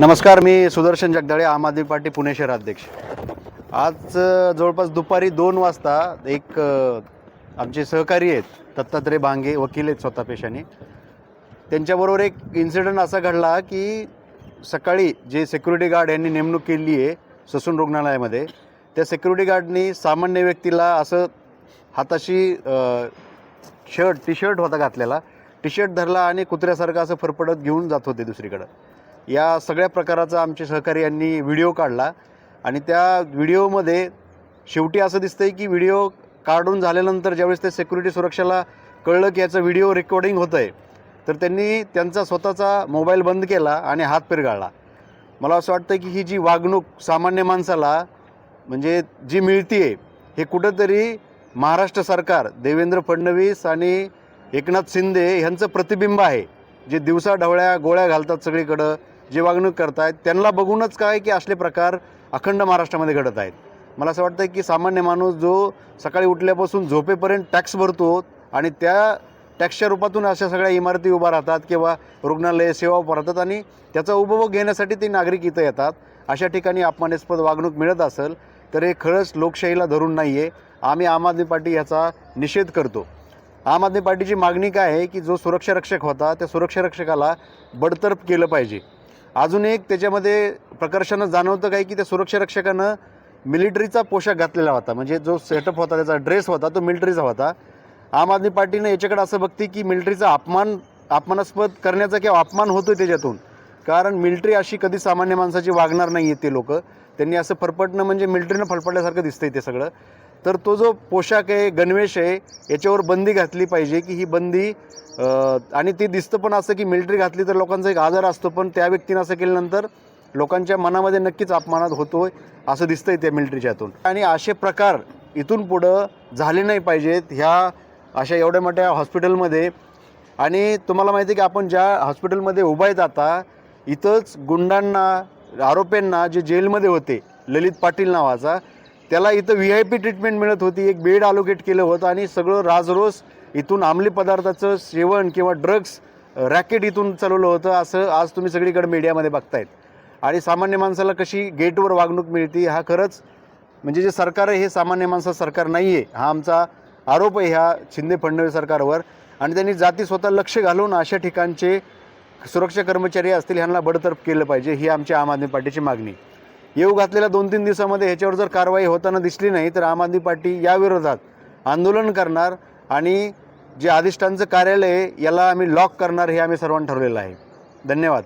नमस्कार मी सुदर्शन जगदाळे आम आदमी पार्टी पुणे शहराध्यक्ष आज जवळपास दुपारी दोन वाजता एक आमचे सहकारी आहेत दत्तात्रय भांगे वकील आहेत स्वतः पेशाने. त्यांच्याबरोबर एक इन्सिडंट असा घडला की सकाळी जे सिक्युरिटी गार्ड यांनी नेमणूक केली आहे ससून रुग्णालयामध्ये त्या सिक्युरिटी गार्डनी सामान्य व्यक्तीला असं हाताशी शर्ट टी शर्ट होता घातलेला. टी शर्ट धरला आणि कुत्र्यासारखं असं फरफडत घेऊन जात होते दुसरीकडं. या सगळ्या प्रकाराचा आमचे सहकारी यांनी व्हिडिओ काढला. आणि त्या व्हिडिओमध्ये शेवटी असं दिसतंय की व्हिडिओ काढून झाल्यानंतर ज्यावेळेस ते सिक्युरिटी सुरक्षेला कळलं की याचं व्हिडिओ रेकॉर्डिंग होतं आहे तर त्यांनी त्यांचा स्वतःचा मोबाईल बंद केला आणि हात पिरगाळला. मला असं वाटतं की ही जी वागणूक सामान्य माणसाला म्हणजे जी मिळती आहे हे कुठंतरी महाराष्ट्र सरकार देवेंद्र फडणवीस आणि एकनाथ शिंदे ह्यांचं प्रतिबिंब आहे. जे दिवसा ढवळ्या गोळ्या घालतात सगळीकडं जे वागणूक करतायत त्यांना बघूनच काय की असले प्रकार अखंड महाराष्ट्रामध्ये घडत आहेत. मला असं वाटतं की सामान्य माणूस जो सकाळी उठल्यापासून झोपेपर्यंत टॅक्स भरतो आणि त्या टॅक्सच्या रूपातून अशा सगळ्या इमारती उभा राहतात किंवा रुग्णालय सेवा उभा राहतात आणि त्याचा उपभोग घेण्यासाठी ते नागरिक इथं येतात. अशा ठिकाणी अपमानास्पद वागणूक मिळत असेल तर हे खरंच लोकशाहीला धरून नाही आहे आम्ही आम आदमी पार्टी ह्याचा निषेध करतो. आम आदमी पार्टीची मागणी काय आहे की जो सुरक्षा रक्षक होता त्या सुरक्षा रक्षकाला बडतर्फ केलं पाहिजे. अजून एक त्याच्यामध्ये प्रकर्षानं जाणवतं काय की त्या सुरक्षा रक्षकानं मिलिटरीचा पोशाख घातलेला होता. म्हणजे जो सेटअप होता त्याचा ड्रेस होता तो मिलिटरीचा होता. आम आदमी पार्टीनं याच्याकडे असं बघते की मिलिटरीचा अपमान अपमानास्पद करण्याचा किंवा अपमान होतो त्याच्यातून. कारण मिलिटरी अशी कधी सामान्य माणसाची वागणार नाही आहेत ते लोक. त्यांनी असं फरफटणं म्हणजे मिलिटरीनं फरफटल्यासारखं दिसतंय ते सगळं. तर तो जो पोशाख आहे गणवेश आहे याच्यावर बंदी घातली पाहिजे की ही बंदी आणि ती दिसतं पण असं की मिलिटरी घातली तर लोकांचा एक आजार असतो पण त्या व्यक्तीनं असं केल्यानंतर लोकांच्या मनामध्ये नक्कीच अपमानात होतो असं दिसतंय त्या मिलिटरीच्यातून आणि असे प्रकार इथून पुढं झाले नाही पाहिजेत ह्या अशा एवढ्या मोठ्या हॉस्पिटलमध्ये. आणि तुम्हाला माहिती आहे की आपण ज्या हॉस्पिटलमध्ये उभा आहेत आता इथंच गुंडांना आरोप्यांना जे जेलमध्ये होते ललित पाटील नावाचा त्याला इथं व्ही आय पी ट्रीटमेंट मिळत होती. एक बेड अलोकेट केलं होतं आणि सगळं राजरोस इथून अंमली पदार्थाचं सेवन किंवा ड्रग्स रॅकेट इथून चालवलं होतं. असं आज तुम्ही सगळीकडे मीडियामध्ये बघतायत. आणि सामान्य माणसाला कशी गेटवर वागणूक मिळते हा खरंच म्हणजे जे सरकार आहे हे सामान्य माणसा सरकार नाही आहे हा आमचा आरोप आहे ह्या शिंदे फडणवीस सरकारवर. आणि त्यांनी जाती स्वतः लक्ष घालून अशा ठिकाणचे सुरक्षा कर्मचारी असतील ह्यांना बडतर्फ केलं पाहिजे. ही आमची आम आदमी पार्टीची मागणी. येऊ घातलेल्या दोन तीन दिवसामध्ये ह्याच्यावर जर कारवाई होताना दिसली नाही तर आम आदमी पार्टी याविरोधात आंदोलन करणार आणि जे अधिष्ठानचं कार्यालय याला आम्ही लॉक करणार हे आम्ही सर्वांनी ठरवलेलं आहे. धन्यवाद.